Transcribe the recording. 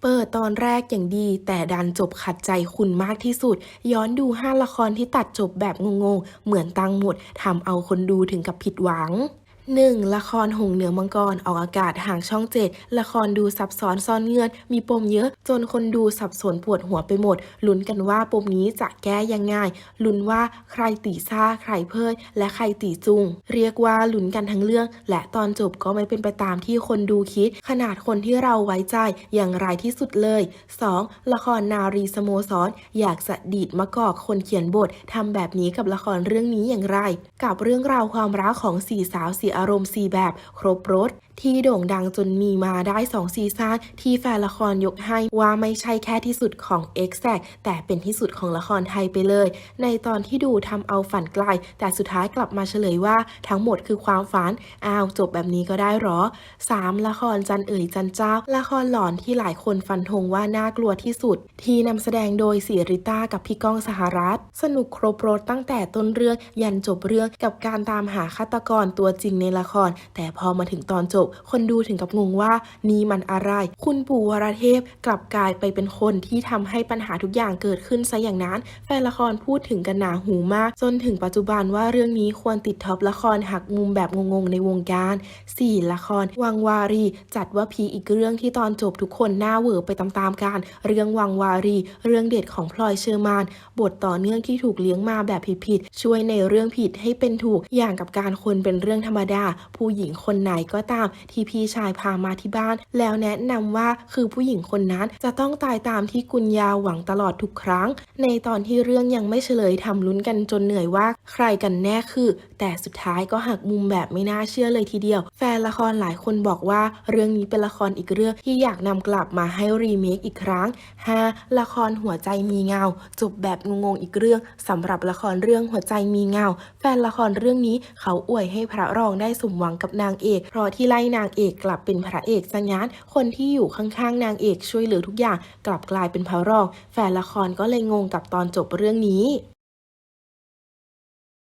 เปิดตอนแรกอย่างดี แต่ดันจบขัดใจคุณมากที่สุด ย้อนดูห้าละครที่ตัดจบแบบงงๆ เหมือนตังหมดทำเอาคนดูถึงกับผิดหวัง 1. ละครหงเหนือมังกร ออกอากาศห่างช่องเจ็ดละครดูซับซ้อนซ่อนเงื่อน มีปมเยอะ จนคนดูสับสนปวดหัวไปหมด ลุ้นกันว่าปมนี้จะแก้ยังไงลุ้นว่าใครตีซ่า ใครเพิด และใครตีจุง เรียกว่าลุ้นกันทั้งเรื่อง และตอนจบก็ไม่เป็นไปตามที่คนดูคิด ขนาดคนที่เราไว้ใจอย่างไรที่สุดเลย 2. ละครนารีสโมสร อยากจะดีดมะกอกคนเขียนบททำแบบนี้กับละครเรื่องนี้อย่างไร กับเรื่องราวความรักของสี่สาวสี่อารมณ์สี่แบบ ครบรถ ที่โด่งดังจนมีมาได้ 2 ซีซั่นที่แฟนละครยกให้ว่าไม่ใช่แค่ที่สุดของ e x a c t แต่เป็นที่สุดของละครไทยไปเลย ในตอนที่ดูทำเอาฝันไกล แต่สุดท้ายกลับมาเฉลยว่าทั้งหมดคือความฝันอ้าวจบแบบนี้ก็ได้หรอ 3. ละครจันเอ๋ยจันเจ้า ละครหลอนที่หลายคนฟันธงว่าน่ากลัวที่สุด ที่นำแสดงโดยสีริต้ากับพี่ก้องสหรัฐ สนุกครบรถตั้งแต่ต้นเรื่องยันจบเรื่องกับการตามหาฆาตกรตัวจริงในละคร แต่พอมาถึงตอนจบคนดูถึงกับงงว่านี่มันอะไร คุณปู่วรเทพกลับกลายไปเป็นคนที่ทำให้ปัญหาทุกอย่างเกิดขึ้นซะอย่างนั้น แฟนละครพูดถึงกันหนาหูมาก จนถึงปัจจุบันว่าเรื่องนี้ควรติดท็อปละครหักมุมแบบงงๆในวงการ 4. ละคร วังวารี จัดว่าพีอีกเรื่องที่ตอนจบทุกคนหน้าเหวอไปตามๆกัน เรื่องวังวารี เรื่องเด็ดของพลอยเชอร์มาน บทต่อเนื่องที่ถูกเลี้ยงมาแบบผิดๆช่วยในเรื่องผิดให้เป็นถูกอย่างกับการคนเป็นเรื่องธรรมดา ผู้หญิงคนไหนก็ตามที่พี่ชายพามาที่บ้าน แล้วแนะนำว่าคือผู้หญิงคนนั้นจะต้องตายตามที่กุญยาหวังตลอดทุกครั้ง ในตอนที่เรื่องยังไม่เฉลยทำลุ้นกันจนเหนื่อยว่า ใครกันแน่คือ แต่สุดท้ายก็หักมุมแบบไม่น่าเชื่อเลยทีเดียว แฟนละครหลายคนบอกว่าเรื่องนี้เป็นละครอีกเรื่องที่อยากนำกลับมาให้รีเมคอีกครั้ง 5. ละครหัวใจมีเงา จบแบบงงๆอีกเรื่องสำหรับละครเรื่องหัวใจมีเงา แฟนละครเรื่องนี้เขาอวยให้พระรองได้สมหวังกับนางเอกเพราะที่ไล่นางเอกกลับเป็นพระเอกซะงั้น คนที่อยู่ข้างๆ นางเอกช่วยเหลือทุกอย่าง กลับกลายเป็นพระรอง แฟนละครก็เลยงงกับตอนจบเรื่องนี้